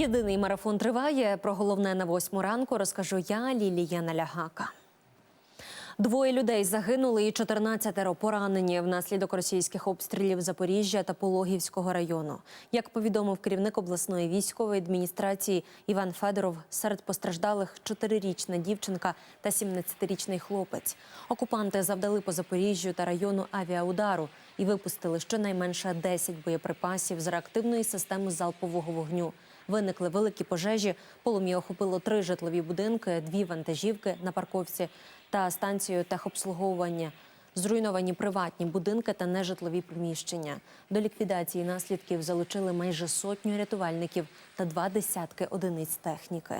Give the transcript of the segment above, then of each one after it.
Єдиний марафон триває. Про головне на восьму ранку розкажу я, Лілія Налягака. Двоє людей загинули і 14 поранені внаслідок російських обстрілів Запоріжжя та Пологівського району. Як повідомив керівник обласної військової адміністрації Іван Федоров, серед постраждалих чотирирічна дівчинка та 17-річний хлопець. Окупанти завдали по Запоріжжю та району авіаудару і випустили щонайменше 10 боєприпасів з реактивної системи залпового вогню. Виникли великі пожежі. Полум'я охопило три житлові будинки, дві вантажівки на парковці та станцію техобслуговування. Зруйновані приватні будинки та нежитлові приміщення. До ліквідації наслідків залучили майже сотню рятувальників та два десятки одиниць техніки.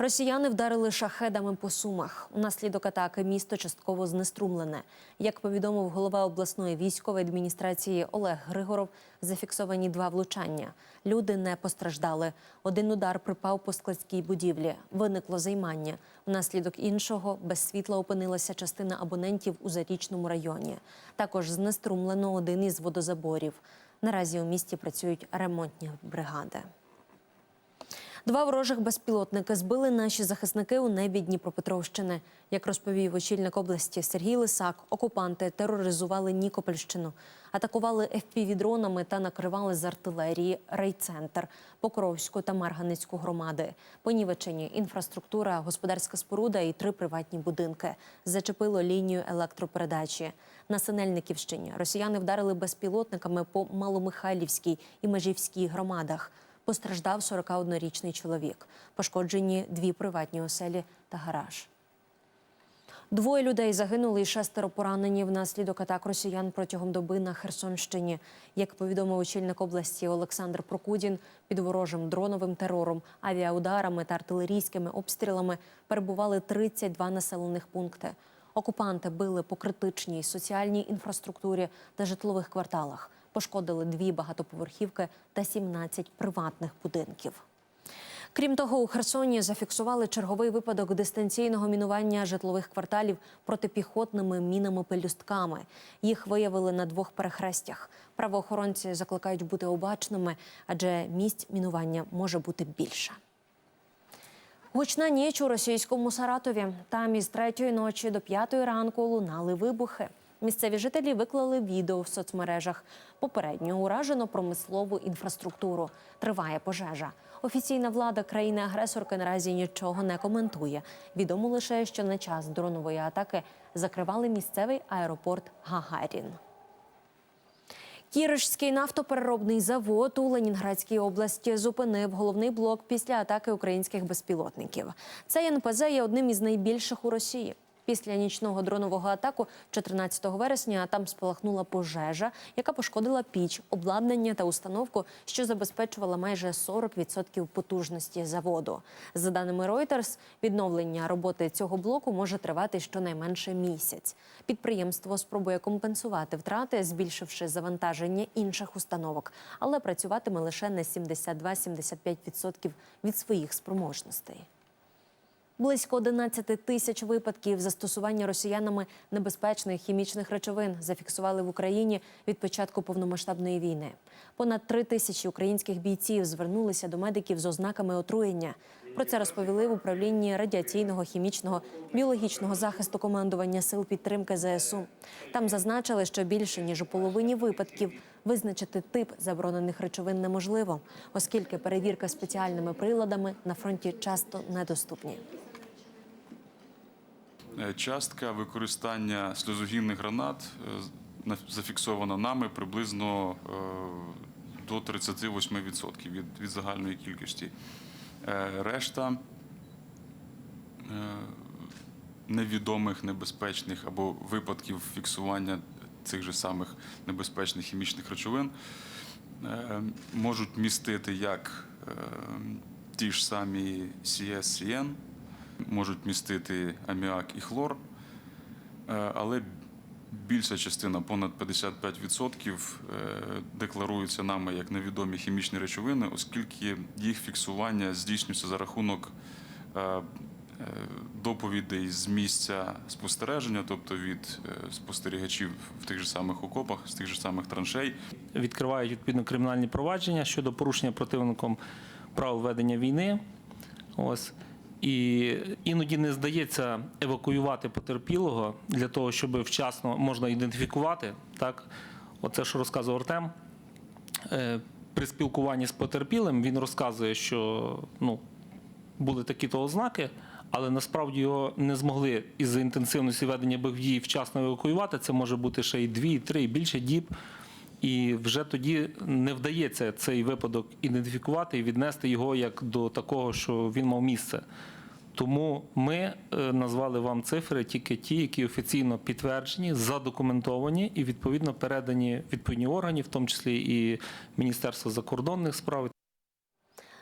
Росіяни вдарили шахедами по сумах. Унаслідок атаки місто частково знеструмлене. Як повідомив голова обласної військової адміністрації Олег Григоров, зафіксовані два влучання. Люди не постраждали. Один удар припав по складській будівлі. Виникло займання. Внаслідок іншого без світла опинилася частина абонентів у зарічному районі. Також знеструмлено один із водозаборів. Наразі у місті працюють ремонтні бригади. Два ворожих безпілотники збили наші захисники у небі Дніпропетровщини. Як розповів очільник області Сергій Лисак, окупанти тероризували Нікопольщину, атакували FPV-дронами та накривали з артилерії райцентр, Покровську та Марганецьку громади. Понівечені інфраструктура, господарська споруда і три приватні будинки. Зачепило лінію електропередачі. На Синельниківщині росіяни вдарили безпілотниками по Маломихайлівській і Межівській громадах. Постраждав 41-річний чоловік. Пошкоджені дві приватні оселі та гараж. Двоє людей загинули і шестеро поранені внаслідок атак росіян протягом доби на Херсонщині. Як повідомив очільник області Олександр Прокудін, під ворожим дроновим терором, авіаударами та артилерійськими обстрілами перебували 32 населених пункти. Окупанти били по критичній соціальній інфраструктурі та житлових кварталах. Пошкодили дві багатоповерхівки та 17 приватних будинків. Крім того, у Херсоні зафіксували черговий випадок дистанційного мінування житлових кварталів протипіхотними мінами-пелюстками. Їх виявили на двох перехрестях. Правоохоронці закликають бути обачними, адже місць мінування може бути більше. Гучна ніч у російському Саратові. Там із третьої ночі до п'ятої ранку лунали вибухи. Місцеві жителі виклали відео в соцмережах. Попередньо уражено промислову інфраструктуру. Триває пожежа. Офіційна влада країни-агресорки наразі нічого не коментує. Відомо лише, що на час дронової атаки закривали місцевий аеропорт Гагарін. Кіришський нафтопереробний завод у Ленінградській області зупинив головний блок після атаки українських безпілотників. Цей НПЗ є одним із найбільших у Росії. Після нічного дронового атаку 14 вересня там спалахнула пожежа, яка пошкодила піч, обладнання та установку, що забезпечувала майже 40% потужності заводу. За даними Reuters, відновлення роботи цього блоку може тривати щонайменше місяць. Підприємство спробує компенсувати втрати, збільшивши завантаження інших установок, але працюватиме лише на 72-75% від своїх спроможностей. Близько 11 тисяч випадків застосування росіянами небезпечних хімічних речовин зафіксували в Україні від початку повномасштабної війни. Понад три тисячі українських бійців звернулися до медиків з ознаками отруєння. Про це розповіли в управлінні радіаційного, хімічного, біологічного захисту командування сил підтримки ЗСУ. Там зазначили, що більше ніж у половині випадків визначити тип заборонених речовин неможливо, оскільки перевірка спеціальними приладами на фронті часто недоступні. Е, Частка використання сльозогінних гранат е, зафіксована нами приблизно е, до 38% від, від загальної кількості. Решта невідомих небезпечних або випадків фіксування цих же самих небезпечних хімічних речовин можуть містити як ті ж самі CSCN, можуть містити аміак і хлор, е, але більша частина, понад 55%, е, декларується нами як невідомі хімічні речовини, оскільки їх фіксування здійснюється за рахунок е, доповідей з місця спостереження, тобто від спостерігачів в тих же самих окопах, з тих же самих траншей. відкривають відповідно кримінальні провадження щодо порушення противником правил ведення війни. Ось. І іноді не здається евакуювати потерпілого для того, щоб вчасно можна ідентифікувати. Так, оце, що розказував Артем. Е, При спілкуванні з потерпілим він розказує, що ну, були такі-то ознаки, але насправді його не змогли із-за інтенсивності ведення бойових дій вчасно евакуювати. Це може бути ще й дві, три, більше діб. І вже тоді не вдається цей випадок ідентифікувати і віднести його як до такого, що він мав місце. Тому ми е, назвали вам цифри тільки ті, які офіційно підтверджені, задокументовані і відповідно передані відповідні органи, в тому числі і Міністерство закордонних справ.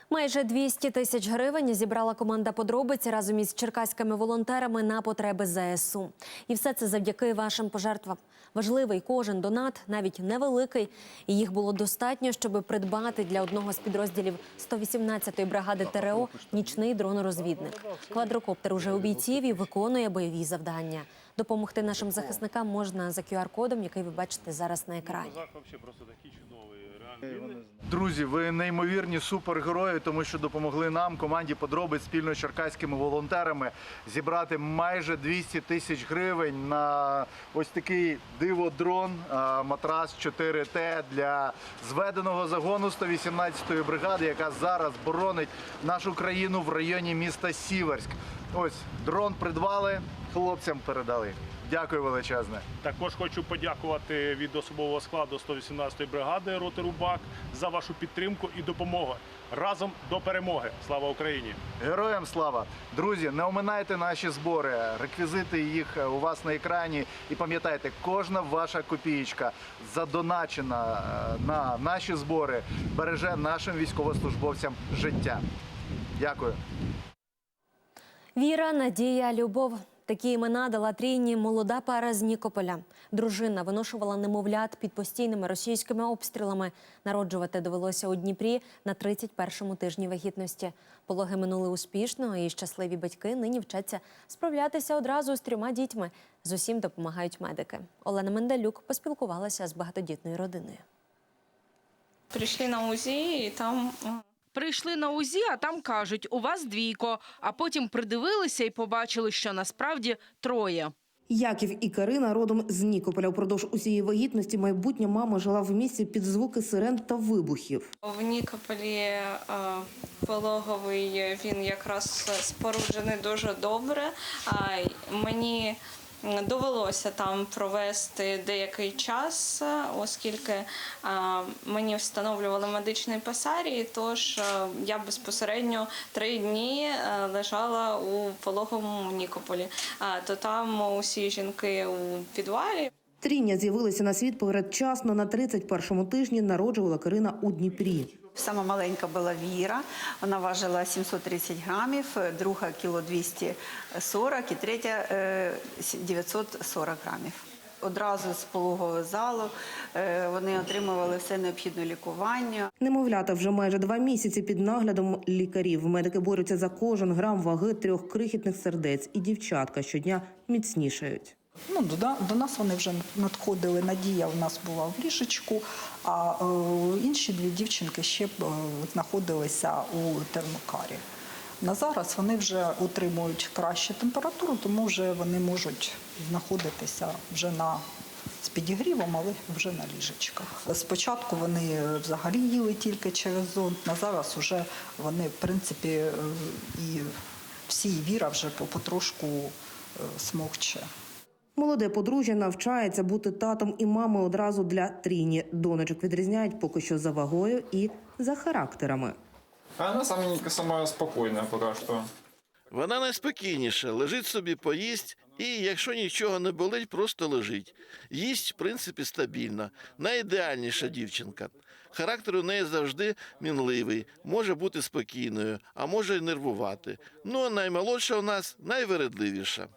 Майже 200 тисяч гривень зібрала команда подробиці разом із черкаськими волонтерами на потреби ЗСУ. І все це завдяки вашим пожертвам. Важливий кожен донат, навіть невеликий, і їх було достатньо, щоб придбати для одного з підрозділів 118-ї бригади ТРО нічний дрон-розвідник. Квадрокоптер уже у бійців і виконує бойові завдання. Допомогти нашим захисникам можна за QR-кодом, який ви бачите зараз на екрані. Друзі, ви неймовірні супергерої, тому що допомогли нам, команді подробиць спільно з черкаськими волонтерами, зібрати майже 200 тисяч гривень на ось такий диво-дрон, матрас 4Т для зведеного загону 118-ї бригади, яка зараз боронить нашу країну в районі міста Сіверськ. Ось дрон придбали, хлопцям передали. Дякую величезне. Також хочу подякувати від особового складу 118-ї бригади роти Рубак за вашу підтримку і допомогу. Разом до перемоги. Слава Україні! Героям слава! Друзі, не оминайте наші збори. Реквізити їх е, у вас на екрані. І пам'ятайте, кожна ваша копієчка задоначена е, на наші збори береже нашим військовослужбовцям життя. Дякую. Віра, Надія, Любов. Такі імена дала трійні молода пара з Нікополя. Дружина виношувала немовлят під постійними російськими обстрілами. Народжувати довелося у Дніпрі на 31-му тижні вагітності. Пологи минули успішно, і щасливі батьки нині вчаться справлятися одразу з трьома дітьми. З усім допомагають медики. Олена Мендалюк поспілкувалася з багатодітною родиною. Прийшли на УЗІ і там Прийшли на УЗІ, а там кажуть, у вас двійко. А потім придивилися і побачили, що насправді троє. Яків і Карина родом з Нікополя. Упродовж усієї вагітності майбутня мама жила в місті під звуки сирен та вибухів. в Нікополі е, пологовий він якраз споруджений дуже добре. А мені довелося там провести деякий час, оскільки мені встановлювали медичний пасарій, тож я безпосередньо три дні е, лежала у пологовому Нікополі. То там усі жінки у підвалі. Трійня з'явилися на світ передчасно на 31-му тижні. Народжувала Карина у Дніпрі. Сама маленька була Віра, вона важила 730 грамів, друга кіло 240 і третя е, 940 грамів. Одразу з пологового залу е, вони отримували все необхідне лікування. Немовлята вже майже два місяці під наглядом лікарів. Медики борються за кожен грам ваги трьох крихітних сердець, і дівчатка щодня міцнішають. Ну, до, до нас вони вже надходили. Надія у нас була в ліжечку, а е, інші дві дівчинки ще е, знаходилися у термокарі. На зараз вони вже утримують кращу температуру, тому вже вони можуть знаходитися вже на з підігрівом, але вже на ліжечках. Спочатку вони е, взагалі їли тільки через зонт, на зараз вже вони, в принципі, е, і всі віра вже потрошку е, смокче. Молоде подружжя навчається бути татом і мамою одразу для трійні. Донечок відрізняють поки що за вагою і за характерами. Она самая, самая спокойная пока что. Вона найспокійніша, лежить собі, поїсть, і якщо нічого не болить, просто лежить. Їсть, в принципі, стабільно. Найідеальніша дівчинка. Характер у неї завжди мінливий, може бути спокійною, а може й нервувати. Ну, а наймолодша у нас найвередливіша.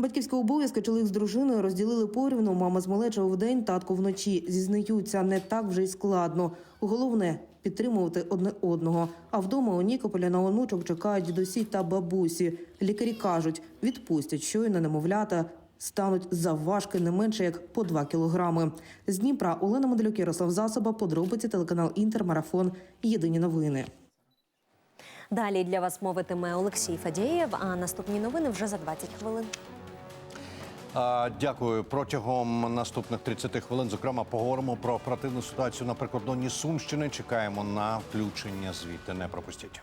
Батьківські обов'язки чоловік з дружиною розділили порівну. Мама з малечого вдень, татко вночі. Зізнаються, не так вже й складно. Головне підтримувати одне одного. А вдома у Нікополя на онучок чекають дідусі та бабусі. Лікарі кажуть, відпустять щойно немовлята. Стануть завважки не менше як по 2 кілограми. З Дніпра Олена Моделюк, Ярослав Засоба, подробиці телеканал Інтер, Марафон. Єдині новини. Далі для вас мовитиме Олексій Фадєєв, а наступні новини вже за 20 хвилин. Дякую. Протягом наступних 30 хвилин, зокрема, поговоримо про оперативну ситуацію на прикордонні Сумщини. Чекаємо на включення звідти. Не пропустіть.